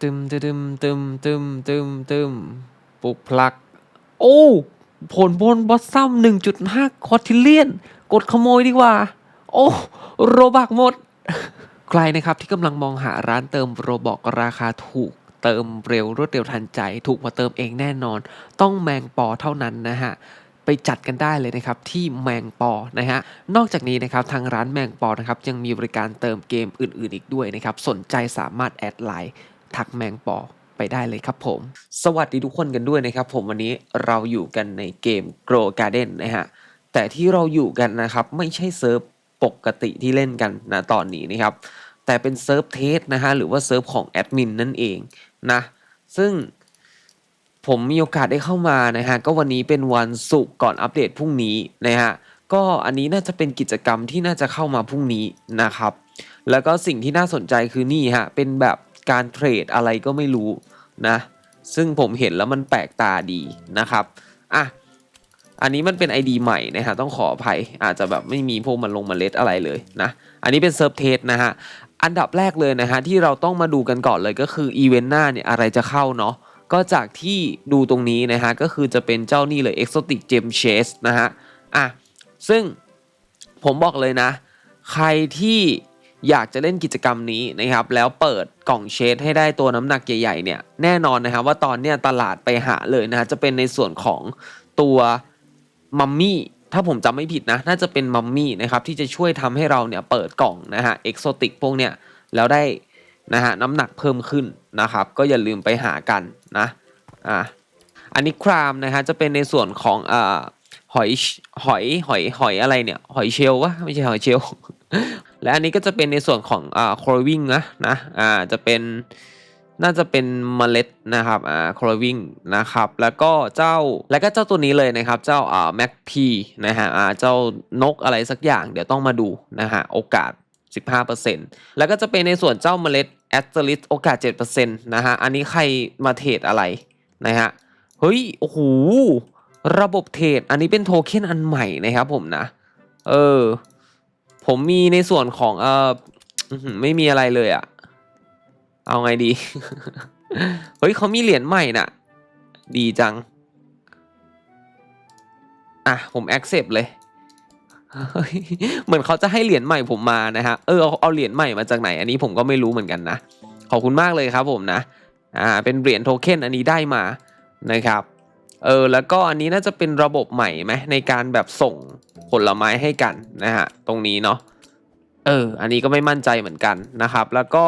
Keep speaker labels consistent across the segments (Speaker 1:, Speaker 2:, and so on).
Speaker 1: ตึมตึมตึมตึมตึมตึมปลุกพลัก โอ้ ผลบนบอสซัม1.5คอทิเลียน กดขโมยดีกว่า โอ้ โรบักหมด ใครนะครับที่กำลังมองหาร้านเติมโรบอกราคาถูกเติมเร็วรวดเร็วทันใจ ถูกกว่าเติมเองแน่นอน ต้องแมงปอเท่านั้นนะฮะไปจัดกันได้เลยนะครับที่แมงปอนะฮะนอกจากนี้นะครับทางร้านแมงปอนะครับยังมีบริการเติมเกมอื่นๆอีกด้วยนะครับสนใจสามารถแอดไลน์ ทักแมงปอไปได้เลยครับผม สวัสดีทุกคนกันด้วยนะครับผมวันนี้เราอยู่กันในเกม Grow Garden นะฮะ แต่ที่เราอยู่กันนะครับ ไม่ใช่เซิร์ฟปกติที่เล่นกันนะตอนนี้นะครับ แต่เป็นเซิร์ฟเทสนะฮะ หรือว่าเซิร์ฟของแอดมินนั่นเองนะ ซึ่งผมมีโอกาสได้เข้ามานะฮะ ก็วันนี้เป็นวันศุกร์ก่อนอัปเดตพรุ่งนี้นะฮะ ก็อันนี้น่าจะเป็นกิจกรรมที่น่าจะเข้ามาพรุ่งนี้นะครับ แล้วก็สิ่งที่น่าสนใจคือนี่ฮะ เป็นแบบ การเทรดอะไรก็ไม่รู้นะ ซึ่งผมเห็นแล้วมันแปลกตาดีนะครับ อะ อันนี้มันเป็น ID ใหม่นะฮะ ต้องขออภัย อาจจะแบบไม่มีพวกมันลงมาเล็ดอะไรเลยนะ อันนี้เป็นเซิร์ฟเทสนะฮะ อันดับแรกเลยนะฮะที่เราต้องมาดูกันก่อนเลยก็คืออีเวนต์หน้าเนี่ยอะไรจะเข้าเนาะ ก็จากที่ดูตรงนี้นะฮะ ก็คือจะเป็นเจ้านี่เลย Exotic Gem Chase นะฮะ อะ ซึ่งผมบอกเลยนะ ใครที่ อยากจะเล่นกิจกรรมนี้นะครับแล้วเปิดกล่องเชสให้ได้ตัวน้ำหนักใหญ่ๆเนี่ยแน่นอนนะครับว่าตอนเนี้ยตลาดไปหาเลยนะฮะจะเป็นในส่วนของตัวมัมมี่ถ้าผมจำไม่ผิดนะ น่าจะเป็นมัมมี่นะครับที่จะช่วยทำให้เราเนี่ยเปิดกล่องนะฮะเอกโซติกพวกเนี้ยแล้วได้นะฮะน้ำหนักเพิ่มขึ้นนะครับ ก็อย่าลืมไปหากันนะอะอันนี้ครามนะฮะจะเป็นในส่วนของอ่าหอยหอยหอยหอยอะไรเนี่ย หอยเชลวะไม่ใช่หอยเชล และอันนี้ก็จะเป็นในส่วนของอ่าคลอวิงนะนะอ่าจะเป็นน่าจะเป็นเมล็ดนะครับอ่าคลอวิงนะครับแล้วก็เจ้าแล้วก็เจ้าตัวนี้เลยนะครับ เจ้าอ่าแม็กพีนะฮะอ่าเจ้านกอะไรสักอย่าง เดี๋ยวต้องมาดูนะฮะโอกาส 15%แล้วก็จะเป็นในส่วนเจ้าเมล็ดแอสเตอริสโอกาส 7%นะฮะอันนี้ใครมาเทรดอะไรนะฮะเฮ้ยโอ้โหระบบเทรดอันนี้เป็นโทเค็นอันใหม่นะครับผมนะ เออ ผมมีในส่วนของเออไม่มีอะไรเลยอะเอาไงดี เฮ้ยเขามีเหรียญใหม่น่ะ ดีจัง อะ ผม accept เลยเฮ้ยเหมือนเขาจะให้เหรียญใหม่ผมมานะฮะ เออเอาเอาเหรียญใหม่มาจากไหน อันนี้ผมก็ไม่รู้เหมือนกันนะ ขอบคุณมากเลยครับผมนะ อ่า เป็นเหรียญโทเค็นอันนี้ได้มานะครับ เออแล้วก็อันนี้น่าจะเป็นระบบใหม่ไหมในการแบบส่งผลไม้ให้กันนะฮะตรงนี้เนาะเอออันนี้ก็ไม่มั่นใจเหมือนกันนะครับ แล้วก็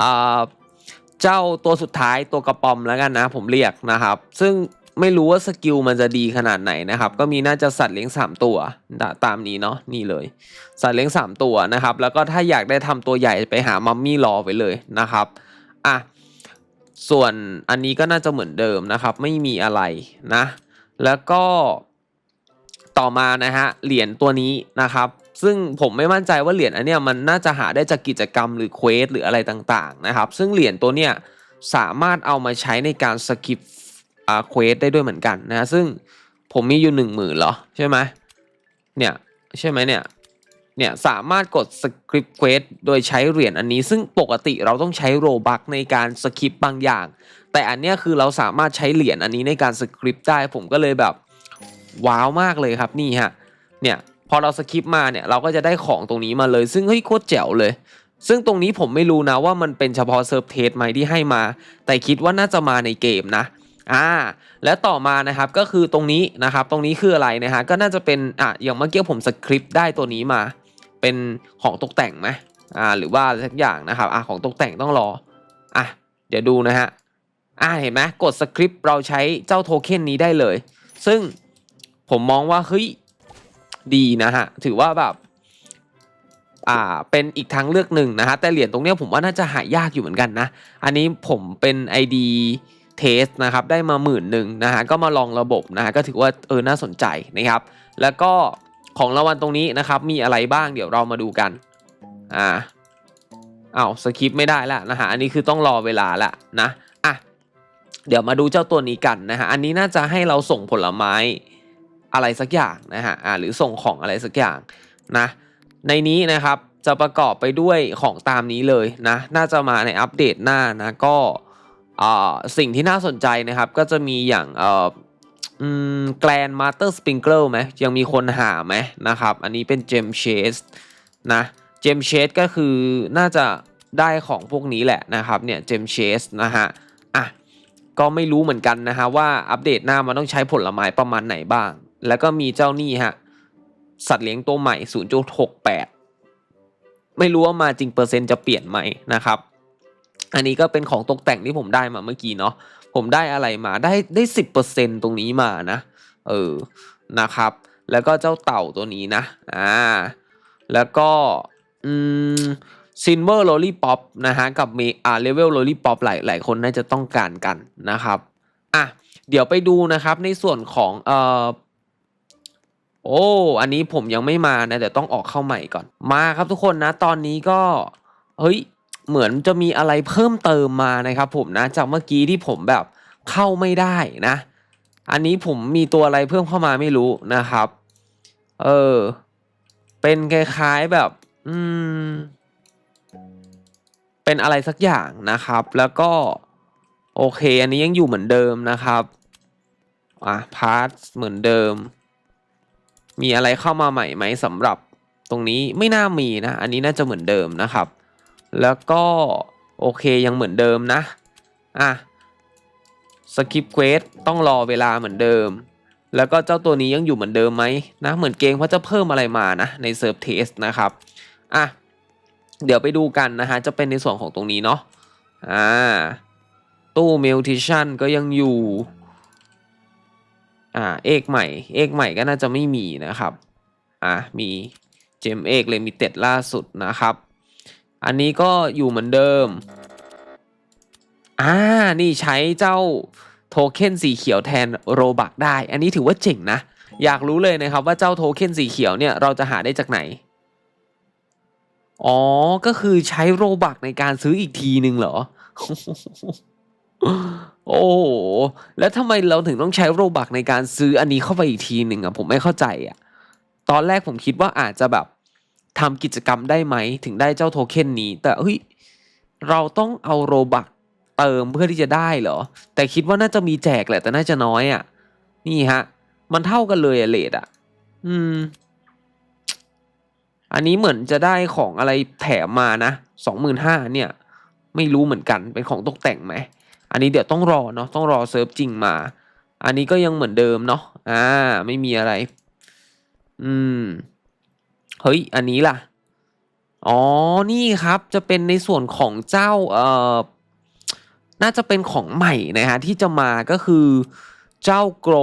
Speaker 1: อ่าเจ้าตัวสุดท้ายตัวกระป๋อมแล้วกันนะ ผมเรียกนะครับ ซึ่งไม่รู้ว่าสกิลมันจะดีขนาดไหนนะครับ ก็มีน่าจะสัตว์เลี้ยง 3 ตัวตามนี้เนาะนี่เลย สัตว์เลี้ยง 3 ตัวนะครับ แล้วก็ถ้าอยากได้ทำตัวใหญ่ไปหามัมมี่รอไปเลยนะครับอะ ส่วนอันนี้ก็น่าจะเหมือนเดิมนะครับ ไม่มีอะไรนะ แล้วก็ต่อมานะฮะเหรียญตัวนี้นะครับ ซึ่งผมไม่มั่นใจว่าเหรียญอันเนี้ยมันน่าจะหาได้จากกิจกรรมหรือเควสหรืออะไรต่างๆนะครับ ซึ่งเหรียญตัวเนี้ยสามารถเอามาใช้ในการสกิปอ่าเควสได้ด้วยเหมือนกันนะฮะซึ่งผมมีอยู่หนึ่งหมื่นเหรอใช่ไหมเนี่ยใช่ไหมเนี่ย เนี่ยสามารถกดสคริปต์เควสโดยใช้เหรียญอันนี้ ซึ่งปกติเราต้องใช้โรบักในการสคริปต์บางอย่าง แต่อันเนี้ยคือเราสามารถใช้เหรียญอันนี้ในการสคริปต์ได้ผมก็เลยแบบว้าวมากเลยครับนี่ฮะเนี่ยพอเราสคริปต์มาเนี่ยเราก็จะได้ของตรงนี้มาเลย ซึ่งเฮ้ยโคตรแจ๋วเลย ซึ่งตรงนี้ผมไม่รู้นะว่ามันเป็นเฉพาะเซิร์ฟเทสไหมที่ให้มา แต่คิดว่าน่าจะมาในเกมนะอ่าและต่อมานะครับก็คือตรงนี้นะครับตรงนี้คืออะไรนะฮะก็น่าจะเป็นอะอย่างเมื่อกี้ผมสคริปต์ได้ตัวนี้มา เป็นของตกแต่งไหมอ่าหรือว่าอะไรสักอย่างนะครับอะของตกแต่งต้องรออะเดี๋ยวดูนะฮะอ่าเห็นไหมกดสคริปต์เราใช้เจ้าโทเค็นนี้ได้เลย ซึ่งผมมองว่าเฮ้ยดีนะฮะถือว่าแบบอ่าเป็นอีกทางเลือกหนึ่งนะฮะแต่เหรียญตรงเนี้ยผมว่าน่าจะหายากอยู่เหมือนกันนะ อันนี้ผมเป็น ID เทสนะครับได้มาหมื่นหนึ่งนะฮะก็มาลองระบบนะฮะก็ถือว่าเออน่าสนใจนะครับ แล้วก็ ของรางวัลตรงนี้นะครับมีอะไรบ้างเดี๋ยวเรามาดูกันอ่าอ้าวสคริปไม่ได้ละนะฮะอันนี้คือต้องรอเวลาละนะอะเดี๋ยวมาดูเจ้าตัวนี้กันนะฮะอันนี้น่าจะให้เราส่งผลไม้อะไรสักอย่างนะฮะอ่าหรือส่งของอะไรสักอย่างนะในนี้นะครับจะประกอบไปด้วยของตามนี้เลยนะน่าจะมาในอัปเดตหน้านะก็อ่าสิ่งที่น่าสนใจนะครับก็จะมีอย่างเอ่อ แกลนมาสเตอร์สปริงเกิลไหมยังมีคนหาไหมนะครับ อันนี้เป็นเจมเชสนะเจมเชสก็คือน่าจะได้ของพวกนี้แหละนะครับเนี่ยเจมเชสนะฮะอะก็ไม่รู้เหมือนกันนะฮะว่าอัปเดตหน้ามันต้องใช้ผลไม้ประมาณไหนบ้าง แล้วก็มีเจ้านี่ฮะสัตว์เลี้ยงตัวใหม่ 0.68 ไม่รู้ว่ามาจริงเปอร์เซ็นต์จะเปลี่ยนไหมนะครับ อันนี้ก็เป็นของตกแต่งที่ผมได้มาเมื่อกี้เนาะ ผมได้อะไรมาได้ได้สิบเปอร์เซ็นตรงนี้มานะ เออนะครับ แล้วก็เจ้าเต่าตัวนี้นะอ่าแล้วก็อืมซินเวอร์โ l ลี่ป๊อปนะฮะกับเมอ่าเลเวลโ l ลี่ป๊อปหลายหลายคนน่าจะต้องการกันนะครับอะเดี๋ยวไปดูนะครับในส่วนของเอ่อโอ้ อันนี้ผมยังไม่มานะเดี๋ยวต้องออกเข้าใหม่ก่อนมาครับทุกคนนะ ตอนนี้ก็ เฮ้ย เหมือนจะมีอะไรเพิ่มเติมมานะครับผมนะจากเมื่อกี้ที่ผมแบบเข้าไม่ได้นะ อันนี้ผมมีตัวอะไรเพิ่มเข้ามาไม่รู้นะครับ เออ เป็นคล้ายๆแบบ อืม เป็นอะไรสักอย่างนะครับ แล้วก็ โอเค อันนี้ยังอยู่เหมือนเดิมนะครับอะพาร์ทเหมือนเดิม มีอะไรเข้ามาใหม่ไหมสำหรับตรงนี้ไม่น่ามีนะ อันนี้น่าจะเหมือนเดิมนะครับ แล้วก็โอเคยังเหมือนเดิมนะ อะสกิปเควสต้องรอเวลาเหมือนเดิม แล้วก็เจ้าตัวนี้ยังอยู่เหมือนเดิมไหมนะ เหมือนเกมเขาะจะเพิ่มอะไรมานะ ในเซิร์ฟเทสนะครับ อะ เดี๋ยวไปดูกันนะฮะ จะเป็นในส่วนของตรงนี้เนาะ อ่า ตู้เมลทิชันก็ยังอยู่ อ่า เอกใหม่ เอกใหม่ก็น่าจะไม่มีนะครับ อ่ามีเจมเอกเลยมีเต็ดล่าสุดนะครับ อันนี้ก็อยู่เหมือนเดิม อ่า นี่ใช้เจ้าโทเค็นสีเขียวแทนโรบักได้ อันนี้ถือว่าเจ๋งนะ อยากรู้เลยนะครับว่าเจ้าโทเค็นสีเขียวเนี่ยเราจะหาได้จากไหน อ๋อ ก็คือใช้โรบักในการซื้ออีกทีหนึ่งเหรอ โอ้โห แล้วทำไมเราถึงต้องใช้โรบักในการซื้ออันนี้เข้าไปอีกทีหนึ่งอะผมไม่เข้าใจอะตอนแรกผมคิดว่าอาจจะแบบ ทำกิจกรรมได้ไหมถึงได้เจ้าโทเค็นนี้ แต่เฮ้ยเราต้องเอาโรบักเติมเพื่อที่จะได้เหรอ แต่คิดว่าน่าจะมีแจกแหละ แต่น่าจะน้อยอะ นี่ฮะ มันเท่ากันเลยอะเลดอะอืม อันนี้เหมือนจะได้ของอะไรแถมมานะสองหมื่นห้าเนี่ย ไม่รู้เหมือนกันเป็นของตกแต่งไหม อันนี้เดี๋ยวต้องรอเนาะต้องรอเซิร์ฟจริงมา อันนี้ก็ยังเหมือนเดิมเนาะอ่า ไม่มีอะไร อืม เฮ้ย อันนี้ล่ะ อ๋อ นี่ครับจะเป็นในส่วนของเจ้าเอ่อน่าจะเป็นของใหม่นะฮะที่จะมาก็คือเจ้าโกล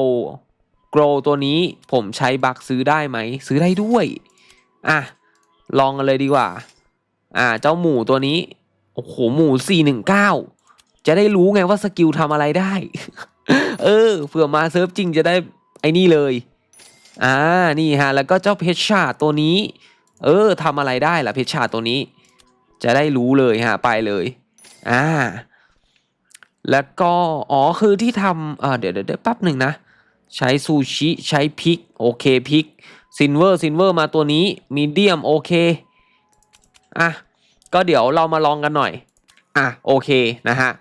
Speaker 1: โกลตัวนี้ผมใช้บักซื้อได้ไหม ซื้อได้ด้วย อะ ลองกันเลยดีกว่า อ่า เจ้าหมูตัวนี้ โอ้โห หมูสี่หนึ่งเก้าจะได้รู้ไงว่าสกิลทำอะไรได้ เออเผื่อมาเซิร์ฟจริงจะได้ไอ้นี่เลย อ่านี่ฮะแล้วก็เจ้าเพชรชาตัวนี้ เออทำอะไรได้ล่ะเพชรชาตัวนี้ จะได้รู้เลยฮะไปเลยอ่าแล้วก็อ๋อคือที่ทำอ่าเดี๋ยวเดี๋ยวเดี๋ยวแป๊บหนึ่งนะ ใช้ซูชิใช้พริกโอเคพริกซินเวอร์ซินเวอร์มาตัวนี้มีเดียมโอเคอะก็เดี๋ยวเรามาลองกันหน่อยอะโอเคนะฮะ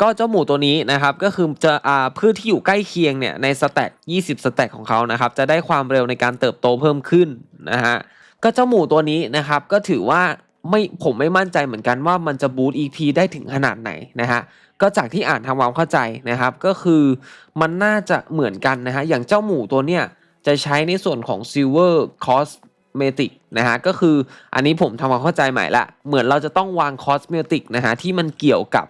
Speaker 1: ก็เจ้าหมูตัวนี้นะครับก็คือจะอ่าพืชที่อยู่ใกล้เคียงเนี่ยในสแต็ก20 สแต็กของเขานะครับจะได้ความเร็วในการเติบโตเพิ่มขึ้นนะฮะก็เจ้าหมูตัวนี้นะครับก็ถือว่าไม่ผมไม่มั่นใจเหมือนกันว่ามันจะบูต EP ได้ถึงขนาดไหนนะฮะก็จากที่อ่านทำความเข้าใจนะครับก็คือมันน่าจะเหมือนกันนะฮะอย่างเจ้าหมูตัวเนี้ยจะใช้ในส่วนของ Silver Cosmetic นะฮะก็คืออันนี้ผมทำความเข้าใจใหม่ละเหมือนเราจะต้องวาง Cosmetic นะฮะที่มันเกี่ยวกับ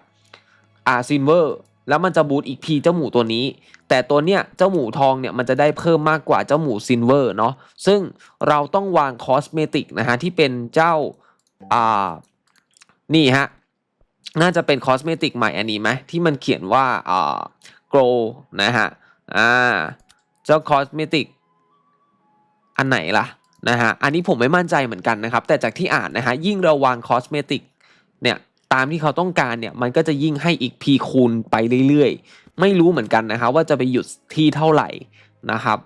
Speaker 1: อ่า Silver แล้วมันจะบูตอีกพีเจ้าหมูตัวนี้ แต่ตัวเนี้ยเจ้าหมูทองเนี่ยมันจะได้เพิ่มมากกว่าเจ้าหมูซินเวอร์เนาะซึ่งเราต้องวางคอสเมติกนะฮะที่เป็นเจ้าอ่านี่ฮะน่าจะเป็นคอสเมติกใหม่อันนี้ไหมที่มันเขียนว่าอ่า grow นะฮะอ่าเจ้าคอสเมติกอันไหนล่ะนะฮะอันนี้ผมไม่มั่นใจเหมือนกันนะครับ แต่จากที่อ่านนะฮะยิ่งเราวางคอสเมติกเนี่ย ตามที่เขาต้องการเนี่ยมันก็จะยิ่งให้อีก p คูณไปเรื่อยๆ ไม่รู้เหมือนกันนะครับว่าจะไปหยุดที่เท่าไหร่นะครับ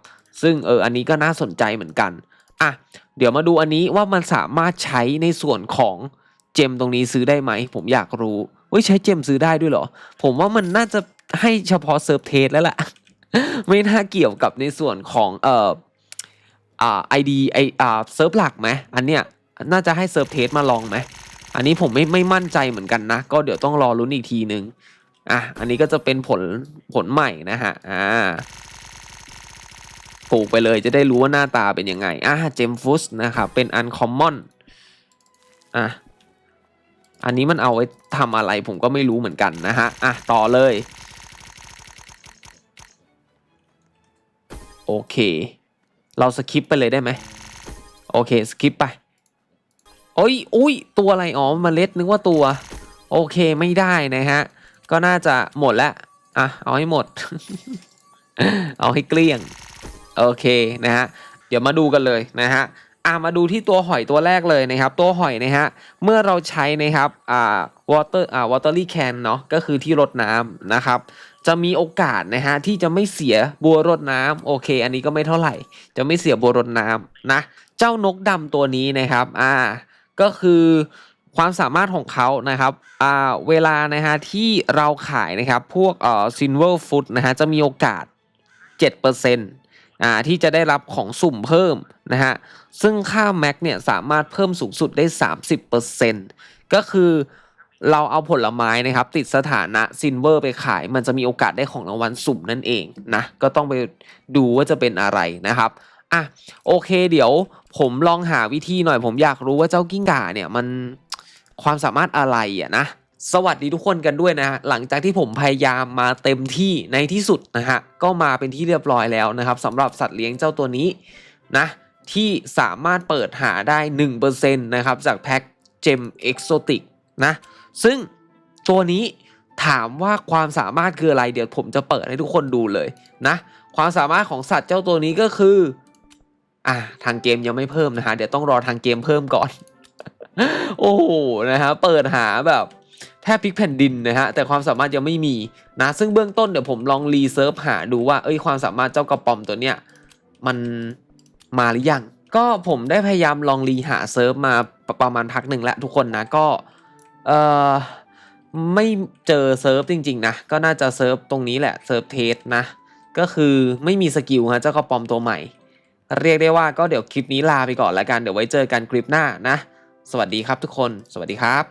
Speaker 1: ซึ่งเอออันนี้ก็น่าสนใจเหมือนกันอะเดี๋ยวมาดูอันนี้ว่ามันสามารถใช้ในส่วนของเจมตรงนี้ซื้อได้ไหม ผมอยากรู้เว้ยใช้เจมซื้อได้ด้วยเหรอ ผมว่ามันน่าจะให้เฉพาะเซิร์ฟเทสแล้วล่ะ ไม่น่าเกี่ยวกับในส่วนของเอ่ออ่าไอดีไออ่าเซิร์ฟหลักไหมอันเนี้ยน่าจะให้เซิร์ฟเทสมาลองไหม อันนี้ผมไม่ไม่มั่นใจเหมือนกันนะ ก็เดี๋ยวต้องรอลุ้นอีกทีนึงอะอันนี้ก็จะเป็นผลผลใหม่นะฮะอ่าปลูกไปเลยจะได้รู้ว่าหน้าตาเป็นยังไงอะเจมฟุสนะครับเป็นอันคอมมอนอะอันนี้มันเอาไว้ทำอะไรผมก็ไม่รู้เหมือนกันนะฮะอะต่อเลยโอเค เราสคิปไปเลยได้ไหมโอเคสคิปไป โอ้ยอุ้ยตัวอะไรอ๋อเมล็ดนึกว่าตัว โอเคไม่ได้นะฮะ ก็น่าจะหมดแล้วอะเอาให้หมด เอาให้เกลี้ยง โอเคนะฮะ เดี๋ยวมาดูกันเลยนะฮะอะมาดูที่ตัวหอยตัวแรกเลยนะครับ ตัวหอยนะฮะ เมื่อเราใช้นะครับอ่า water อ่า watery can เนาะก็คือที่รดน้ำนะครับ จะมีโอกาสนะฮะที่จะไม่เสียบัวรดน้ำโอเค อันนี้ก็ไม่เท่าไหร่ จะไม่เสียบัวรดน้ำนะ เจ้านกดำตัวนี้นะครับ อ่า ก็คือความสามารถของเขานะครับเวลานะฮะที่เราขายนะครับพวกเอ่อ silver food นะฮะจะมีโอกาส 7%อ่าที่จะได้รับของสุ่มเพิ่มนะฮะซึ่งค่า max เนี่ยสามารถเพิ่มสูงสุดได้ 30%ก็คือเราเอาผลไม้นะครับติดสถานะซินเวอร์ไปขาย มันจะมีโอกาสได้ของรางวัลสุ่มนั่นเองนะก็ต้องไปดูว่าจะเป็นอะไรนะครับ อะโอเค เดี๋ยวผมลองหาวิธีหน่อย ผมอยากรู้ว่าเจ้ากิ้งก่าเนี่ยมันความสามารถอะไรอะนะสวัสดีทุกคนกันด้วยนะฮะหลังจากที่ผมพยายามมาเต็มที่ในที่สุดนะฮะก็มาเป็นที่เรียบร้อยแล้วนะครับสำหรับสัตว์เลี้ยงเจ้าตัวนี้นะที่สามารถเปิดหาได้1%นะครับจากแพ็กเจมเอ็กโซติกนะซึ่งตัวนี้ถามว่าความสามารถคืออะไรเดี๋ยวผมจะเปิดให้ทุกคนดูเลยนะความสามารถของสัตว์เจ้าตัวนี้ก็คือ อ่าทางเกมยังไม่เพิ่มนะฮะเดี๋ยวต้องรอทางเกมเพิ่มก่อน โอ้โหนะฮะเปิดหาแบบแทบพลิกแผ่นดินนะฮะแต่ความสามารถยังไม่มีนะซึ่งเบื้องต้นเดี๋ยวผมลองรีเซิร์ฟหาดูว่าเอ้ยความสามารถเจ้ากระป๋อมตัวเนี้ยมันมาหรือยังก็ผมได้พยายามลองรีหาเซิร์ฟมาประประมาณพักหนึ่งแล้วทุกคนนะก็เออไม่เจอเซิร์ฟจริง ๆ นะ ก็น่าจะเซิร์ฟตรงนี้แหละเซิร์ฟเทสนะ ก็คือไม่มีสกิลฮะเจ้ากระปอมตัวใหม่ เรียกได้ว่าก็เดี๋ยวคลิปนี้ลาไปก่อนแล้วกันเดี๋ยวไว้เจอกันคลิปหน้านะ สวัสดีครับทุกคน สวัสดีครับ